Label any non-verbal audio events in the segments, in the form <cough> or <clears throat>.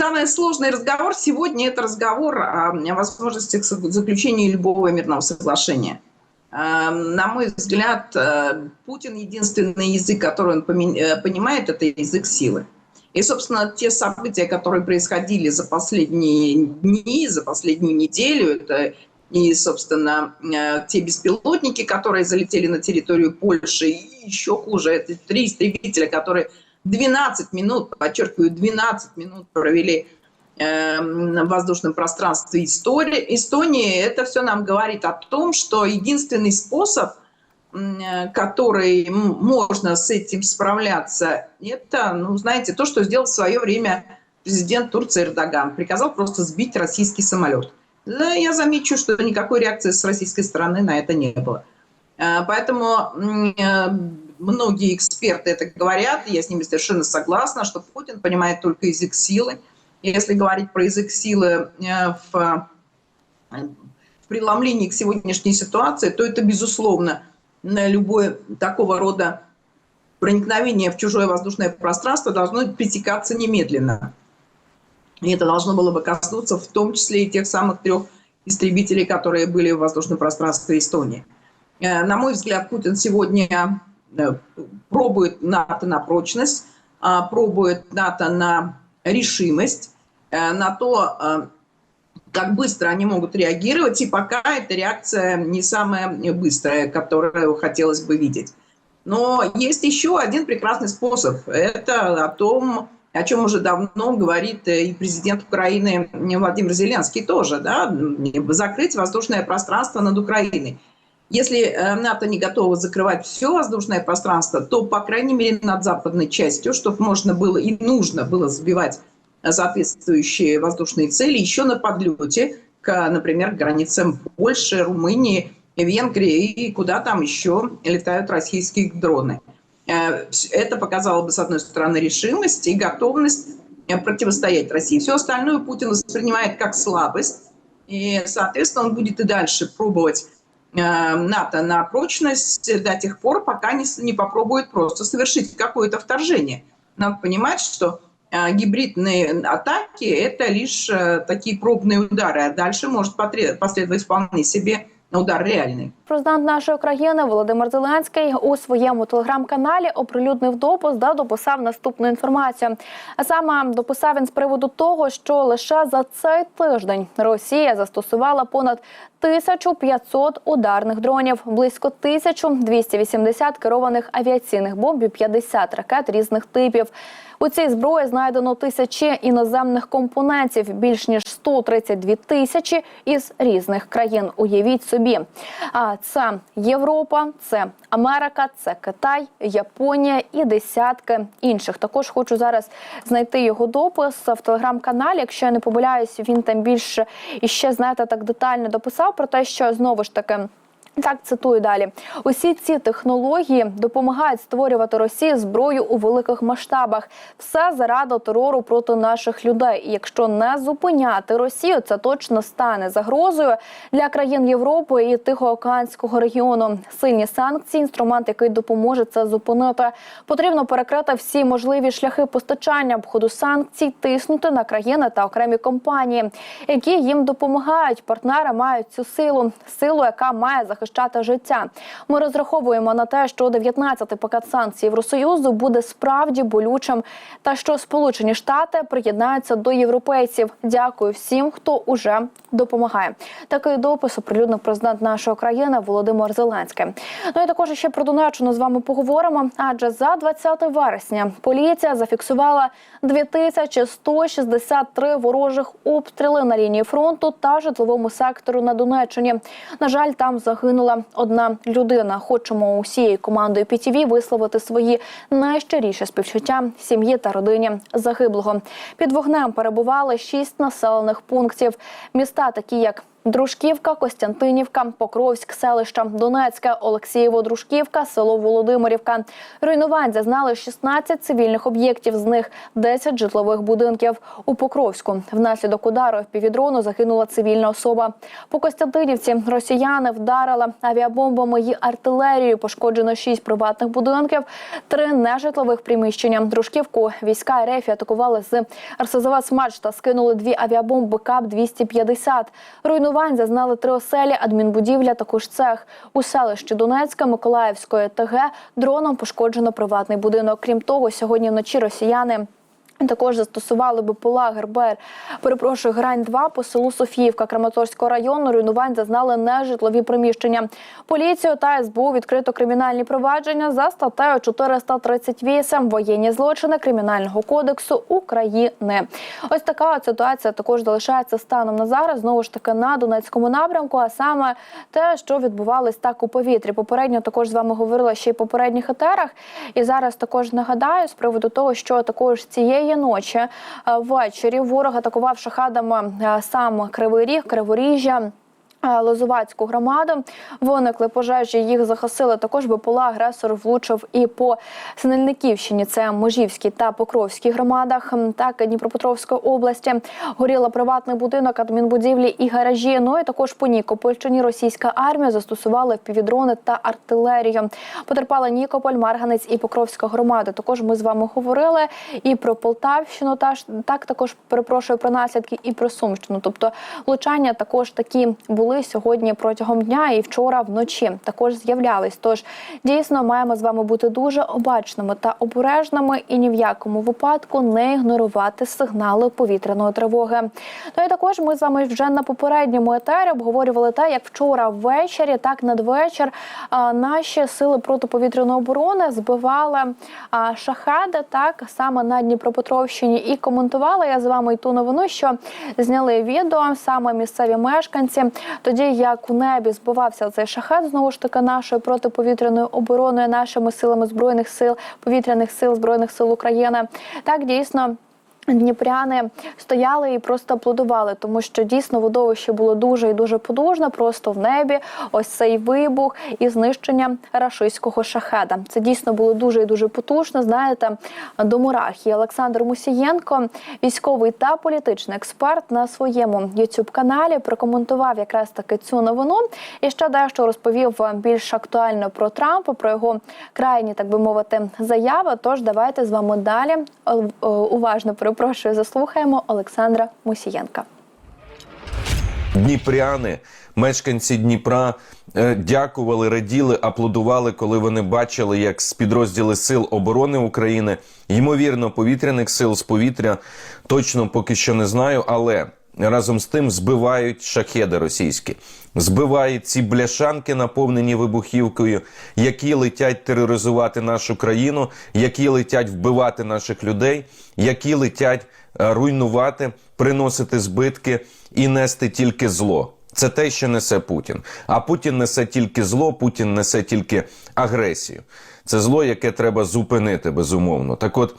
Самый сложный разговор сегодня – это разговор о возможности заключения любого мирного соглашения. Э, На мой взгляд, э, Путин единственный язык, который он э, понимает, это язык силы. И, собственно, те события, которые происходили за последние дни, за последнюю неделю, это и, собственно, э, те беспилотники, которые залетели на территорию Польши, и еще хуже, это три истребителя, которые 12 минут, подчеркиваю, 12 минут провели э, в воздушном пространстве Эстонии, это все нам говорит о том, что единственный способ, э, который можно с этим справляться, это, ну, знаете, то, что сделал в свое время президент Турции Эрдоган. Приказал просто сбить российский самолет. Да, я замечу, что никакой реакции с российской стороны на это не было. Э, Поэтому э, многие эксперты это говорят, я с ними совершенно согласна, что Путин понимает только язык силы. Если говорить про язык силы э, в, преломлении к сегодняшней ситуации, то это, безусловно, на любое такого рода проникновение в чужое воздушное пространство должно пресекаться немедленно. И это должно было бы коснуться в том числе и тех самых трех истребителей, которые были в воздушном пространстве Эстонии. Э, На мой взгляд, Путин сегодня пробует НАТО на прочность, а, пробует НАТО на решимость, э, на то, э, как быстро они могут реагировать, и пока эта реакция не самая быстрая, которую хотелось бы видеть. Но есть еще один прекрасный способ. Это о том, о чем уже давно говорит э, и президент Украины Владимир Зеленский тоже, да, закрыть воздушное пространство над Украиной. Если э, НАТО не готово закрывать все воздушное пространство, то, по крайней мере, над западной частью, чтобы можно было и нужно было сбивать соответствующие воздушные цели еще на подлете к, например, границам Польши, Румынии, Венгрии и куда там еще летают российские дроны. Э, Это показало бы, с одной стороны, решимость и готовность э, противостоять России. Все остальное Путин воспринимает как слабость, и, соответственно, он будет и дальше пробовать НАТО на прочность до тех пор, пока не, с- не попробует просто совершить какое-то вторжение. Надо понимать, что э, гибридные атаки – это лишь э, такие пробные удары, а дальше может потре- последовать вполне себе удар реальный. Президент нашої країни Володимир Зеленський у своєму телеграм-каналі оприлюднив допис, де дописав наступну інформацію. А саме дописав він з приводу того, що лише за цей тиждень Росія застосувала понад 1500 ударних дронів, близько 1280 керованих авіаційних бомб і 50 ракет різних типів. У цій зброї знайдено тисячі іноземних компонентів, більш ніж 132 тисячі із різних країн. Уявіть собі. А це Європа, це Америка, це Китай, Японія і десятки інших. Також хочу зараз знайти його допис в телеграм-каналі. Якщо я не помиляюсь, він там більше і ще знаєте так детально дописав про те, що знову ж таки. Так, цитую далі. Усі ці технології допомагають створювати Росії зброю у великих масштабах. Все заради терору проти наших людей. І якщо не зупиняти Росію, це точно стане загрозою для країн Європи і Тихоокеанського регіону. Сильні санкції, інструмент, який допоможе це зупинити. Потрібно перекрити всі можливі шляхи постачання обходу санкцій, тиснути на країни та окремі компанії, які їм допомагають. Партнери мають цю силу, силу, яка має захищати життя. Ми розраховуємо на те, що 19-й пакет санкцій Євросоюзу буде справді болючим, та що Сполучені Штати приєднаються до європейців. Дякую всім, хто уже допомагає. Такий допис оприлюднив президент нашої країни Володимир Зеленський. Ну і також ще про Донеччину з вами поговоримо. Адже за 20 вересня поліція зафіксувала 2163 ворожих обстріли на лінії фронту та житловому сектору на Донеччині. На жаль, там загинула одна людина. Хочемо усією командою ПТВ висловити свої найщиріші співчуття сім'ї та родині загиблого. Під вогнем перебували шість населених пунктів. Міста, такі як Дружківка, Костянтинівка, Покровськ, селища Донецьке, Олексієво, Дружківка, село Володимирівка. Руйнувань зазнали 16 цивільних об'єктів, з них 10 житлових будинків. У Покровську внаслідок удару півдрону загинула цивільна особа. По Костянтинівці росіяни вдарили авіабомбами і артилерією. Пошкоджено 6 приватних будинків, 3 нежитлових приміщення. Дружківку війська РФ атакували з РСЗВ «Смач» та скинули дві авіабомби КАП-250. Руйнувань зазнали три оселі, адмінбудівля, також цех. У селищі Донецька, Миколаївської ТГ дроном пошкоджено приватний будинок. Крім того, сьогодні вночі росіяни також застосували БПЛА ГРБР. Перепрошую, грань 2 по селу Софіївка Краматорського району. Руйнувань зазнали нежитлові приміщення. Поліцію та СБУ відкрито кримінальні провадження за статтею 438 воєнні злочини кримінального кодексу України. Ось така ситуація також залишається станом на зараз. Знову ж таки на Донецькому напрямку. А саме те, що відбувалось так у повітрі. Попередньо також з вами говорила ще й попередніх етерах. І зараз також нагадаю з приводу того, що також цієї ночі е, ввечері ворог атакував шахадами е, сам Кривий Ріг, Криворіжжя. Е, Лозувацьку громаду виникли пожежі. Їх захисили також. БПЛА агресор влучив і по Синельниківщині. Це Можівській та Покровській громадах. Так Дніпропетровської області горіла приватний будинок, адмінбудівлі і гаражі. Ну і також по Нікопольщині російська армія застосувала півдрони та артилерію. Потерпала Нікополь, Марганець і Покровська громада. Також ми з вами говорили і про Полтавщину. Та ж так також перепрошую про наслідки і про Сумщину. Тобто влучання також такі були сьогодні протягом дня і вчора вночі також з'являлись. Тож дійсно маємо з вами бути дуже обачними та обережними і ні в якому випадку не ігнорувати сигнали повітряної тривоги. Ну і також ми з вами вже на попередньому етері обговорювали те, як вчора ввечері, так надвечір наші сили протиповітряної оборони збивали шахеди, так саме на Дніпропетровщині, і коментувала я з вами й ту новину, що зняли відео саме місцеві мешканці. Тоді як у небі збивався цей шахет, знову ж таки нашою протиповітряною обороною, нашими силами збройних сил, повітряних сил збройних сил України. Так дійсно. Дніпряни стояли і просто аплодували, тому що дійсно видовище було дуже і дуже подужне. Просто в небі ось цей вибух і знищення рашистського шахеда. Це дійсно було дуже і дуже потужно. Знаєте, до мурах. І Олександр Мусієнко, військовий та політичний експерт, на своєму youtube каналі прокоментував якраз таки цю новину і ще дещо розповів більш актуально про Трампа, про його крайні, так би мовити, заяви. Тож давайте з вами далі е, е, уважно перепрошую, заслухаємо Олександра Мусієнка. Дніпряни, мешканці Дніпра е, дякували, раділи, аплодували, коли вони бачили, як з підрозділи сил оборони України, ймовірно, повітряних сил з повітря, точно поки що не знаю, але разом з тим збивають шахеди російські, збивають ці бляшанки, наповнені вибухівкою, які летять тероризувати нашу країну, які летять вбивати наших людей, які летять е, руйнувати, приносити збитки і нести тільки зло. Це те, що несе Путін. А Путін несе тільки зло, Путін несе тільки агресію. Це зло, яке треба зупинити, безумовно. Так от.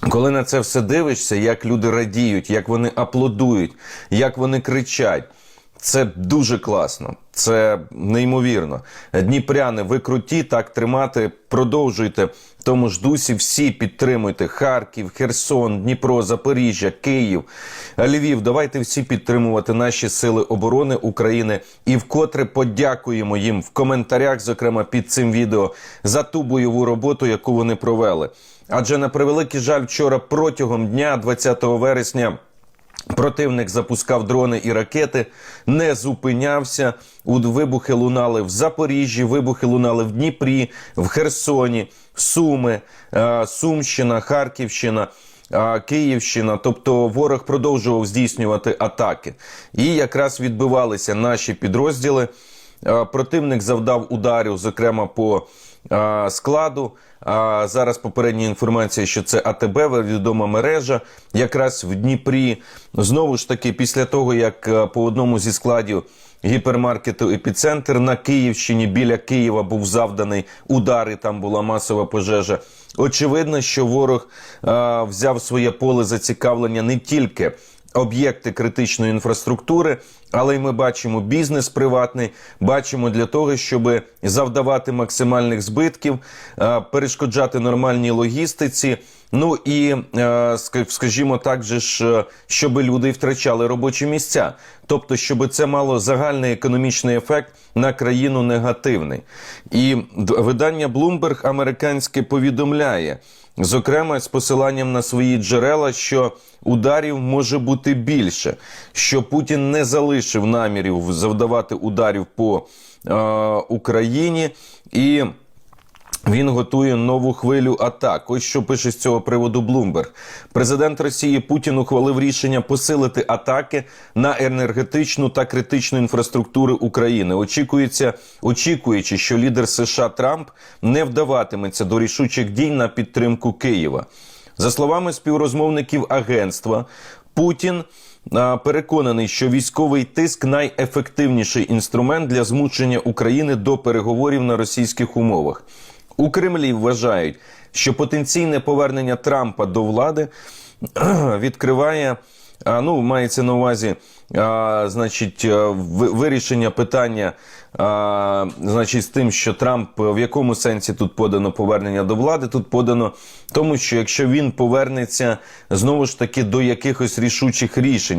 Коли на це все дивишся, як люди радіють, як вони аплодують, як вони кричать, це дуже класно, це неймовірно. Дніпряни, ви круті, так тримати, продовжуйте тому ж дусі. Всі підтримуйте Харків, Херсон, Дніпро, Запоріжжя, Київ, Львів. Давайте всі підтримувати наші сили оборони України і вкотре подякуємо їм в коментарях, зокрема під цим відео, за ту бойову роботу, яку вони провели. Адже на превеликий жаль, вчора протягом дня, 20 вересня. Противник запускав дрони і ракети, не зупинявся. Вибухи лунали в Запоріжжі, вибухи лунали в Дніпрі, в Херсоні, Суми, е, Сумщина, Харківщина. е, Київщина, тобто ворог продовжував здійснювати атаки, і якраз відбивалися наші підрозділи. Е, Противник завдав ударів, зокрема по складу. А зараз попередня інформація, що це АТБ, відома мережа, якраз в Дніпрі. Знову ж таки, після того як е, по одному зі складів гіпермаркету епіцентр на Київщині біля Києва був завданий удар, і там була масова пожежа. Очевидно, що ворог е, взяв своє поле зацікавлення не тільки об'єкти критичної інфраструктури, але й ми бачимо бізнес приватний, бачимо для того, щоб завдавати максимальних збитків, е, перешкоджати нормальній логістиці. Ну і е, скажімо так, же ж, е, щоб люди втрачали робочі місця, тобто, щоб це мало загальний економічний ефект на країну негативний. І видання Bloomberg американське повідомляє, зокрема з посиланням на свої джерела, що ударів може бути більше, що Путін не залишив намірів завдавати ударів по е, Україні і. Він готує нову хвилю атак. Ось що пише з цього приводу Bloomberg. Президент Росії Путін ухвалив рішення посилити атаки на енергетичну та критичну інфраструктуру України. Очікується, очікуючи, що лідер США Трамп не вдаватиметься до рішучих дій на підтримку Києва. За словами співрозмовників агентства, Путін переконаний, що військовий тиск найефективніший інструмент для змушення України до переговорів на російських умовах. У Кремлі вважають, що потенційне повернення Трампа до влади <clears throat> відкриває. Ну, мається на увазі, а, значить, вирішення питання, а, значить, з тим, що Трамп в якому сенсі тут подано повернення до влади? Тут подано тому, що якщо він повернеться знову ж таки до якихось рішучих рішень.